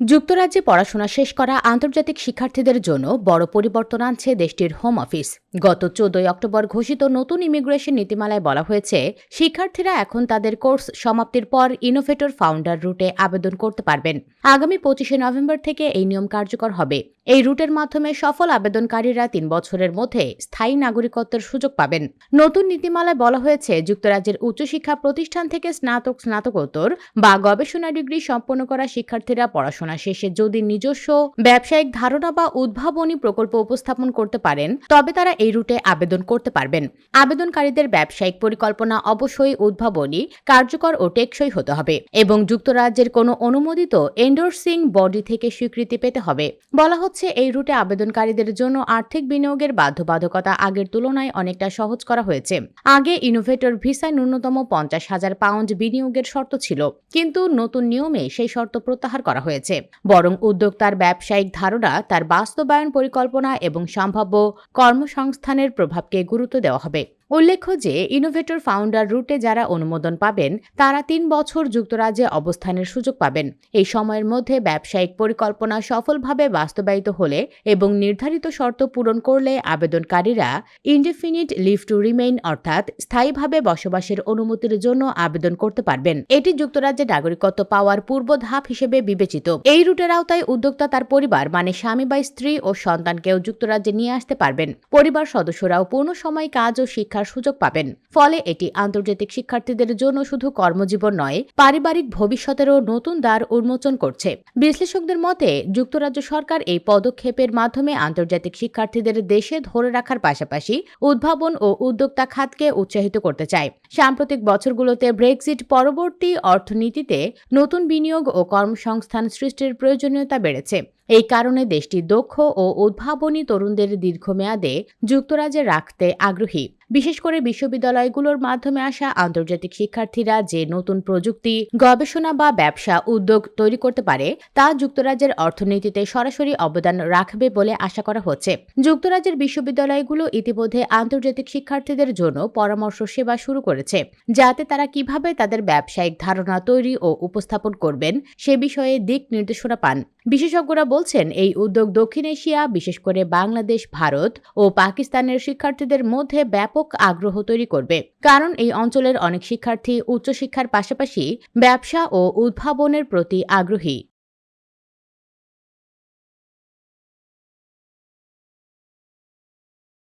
যুক্তরাজ্যে পড়াশোনা শেষ করা আন্তর্জাতিক শিক্ষার্থীদের জন্য বড় পরিবর্তন আনছে দেশটির হোম অফিস গত চোদ্দই অক্টোবর ঘোষিত নতুন ইমিগ্রেশন নীতিমালায় বলা হয়েছে, শিক্ষার্থীরা এখন তাদের কোর্স সমাপ্তির পর ইনোভেটর ফাউন্ডার রুটে আবেদন করতে পারবেন। আগামী পঁচিশে নভেম্বর থেকে এই নিয়ম কার্যকর হবে। এই রুটের মাধ্যমে সফল আবেদনকারীরা তিন বছরের মধ্যে স্থায়ী নাগরিকত্বের সুযোগ পাবেন। নতুন নীতিমালায় বলা হয়েছে, যুক্তরাজ্যের উচ্চশিক্ষা প্রতিষ্ঠান থেকে স্নাতক স্নাতকোত্তর বা গবেষণা ডিগ্রি সম্পন্ন করা শিক্ষার্থীরা পড়াশোনা শেষে যদি নিজস্ব ব্যবসায়িক ধারণা বা উদ্ভাবনী প্রকল্প উপস্থাপন করতে পারেন, তবে তারা এই রুটে আবেদন করতে পারবেন। আবেদনকারীদের ব্যবসায়িক পরিকল্পনা অবশ্যই উদ্ভাবনী, কার্যকর ও টেকসই হতে হবে এবং যুক্তরাজ্যের কোনো অনুমোদিত এন্ডোর্সিং বডি থেকে স্বীকৃতি পেতে হবে। বলা হচ্ছে এই রুটে আবেদনকারীদের জন্য আর্থিক বিনিয়োগের বাধ্যবাধকতা আগের তুলনায় অনেকটা সহজ করা হয়েছে। আগে ইনোভেটর ভিসায় ন্যূনতম পঞ্চাশ হাজার পাউন্ড বিনিয়োগের শর্ত ছিল, কিন্তু নতুন নিয়মে সেই শর্ত প্রত্যাহার করা হয়েছে। বরং উদ্যোক্তার ব্যবসায়িক ধারণা তার বাস্তবায়ন পরিকল্পনা এবং সম্ভাব্য কর্মসংস্থানের প্রভাবকে গুরুত্ব দেওয়া হবে। উল্লেখ্য যে ইনোভেটর ফাউন্ডার রুটে যারা অনুমোদন পাবেন, তারা তিন বছর যুক্তরাজ্যে অবস্থানের সুযোগ পাবেন। এই সময়ের মধ্যে ব্যবসায়িক পরিকল্পনা সফলভাবে বাস্তবায়িত হলে এবং নির্ধারিত শর্ত পূরণ করলে আবেদনকারীরা ইনডেফিনিট লিভ টু রিমেইন অর্থাৎ স্থায়ীভাবে বসবাসের অনুমতির জন্য আবেদন করতে পারবেন। এটি যুক্তরাজ্যে নাগরিকত্ব পাওয়ার পূর্ব ধাপ হিসেবে বিবেচিত। এই রুটের আওতায় উদ্যোক্তা তার পরিবার মানে স্বামী বা স্ত্রী ও সন্তানকেও যুক্তরাজ্যে নিয়ে আসতে পারবেন। পরিবার সদস্যরাও পূর্ণ সময় কাজ ও শিক্ষা শিক্ষার সুযোগ পাবেন। ফলে এটি আন্তর্জাতিক শিক্ষার্থীদের জন্য শুধু কর্মজীবন নয়, পারিবারিক ভবিষ্যতেরও নতুন দ্বার উন্মোচন করছে। বিশ্লেষকদের মতে, যুক্তরাজ্য সরকার এই পদক্ষেপের মাধ্যমে আন্তর্জাতিক শিক্ষার্থীদের দেশে ধরে রাখার পাশাপাশি উদ্ভাবন ও উদ্যোক্তা খাতকে উৎসাহিত করতে চায়। সাম্প্রতিক বছরগুলোতে ব্রেক্সিট পরবর্তী অর্থনীতিতে নতুন বিনিয়োগ ও কর্মসংস্থান সৃষ্টির প্রয়োজনীয়তা বেড়েছে। এই কারণে দেশটি দক্ষ ও উদ্ভাবনী তরুণদের দীর্ঘমেয়াদে যুক্তরাজ্যে রাখতে আগ্রহী। বিশেষ করে বিশ্ববিদ্যালয়গুলোর মাধ্যমে আসা আন্তর্জাতিক শিক্ষার্থীরা যে নতুন প্রযুক্তি, গবেষণা বা ব্যবসা উদ্যোগ তৈরি করতে পারে, তা যুক্তরাজ্যের অর্থনীতিতে সরাসরি অবদান রাখবে বলে আশা করা হচ্ছে। যুক্তরাজ্যের বিশ্ববিদ্যালয়গুলো ইতিমধ্যে আন্তর্জাতিক শিক্ষার্থীদের জন্য পরামর্শ সেবা শুরু করেছে। যাতে তারা কীভাবে তাদের ব্যবসায়িক ধারণা তৈরি ও উপস্থাপন করবেন, সে বিষয়ে দিক নির্দেশনা পান। বিশেষজ্ঞরা বলছেন, এই উদ্যোগ দক্ষিণ এশিয়া, বিশেষ করে বাংলাদেশ, ভারত ও পাকিস্তানের শিক্ষার্থীদের মধ্যে ব্যাপক আগ্রহ তৈরি করবে। কারণ এই অঞ্চলের অনেক শিক্ষার্থী উচ্চশিক্ষার পাশাপাশি ব্যবসা ও উদ্ভাবনের প্রতি আগ্রহী।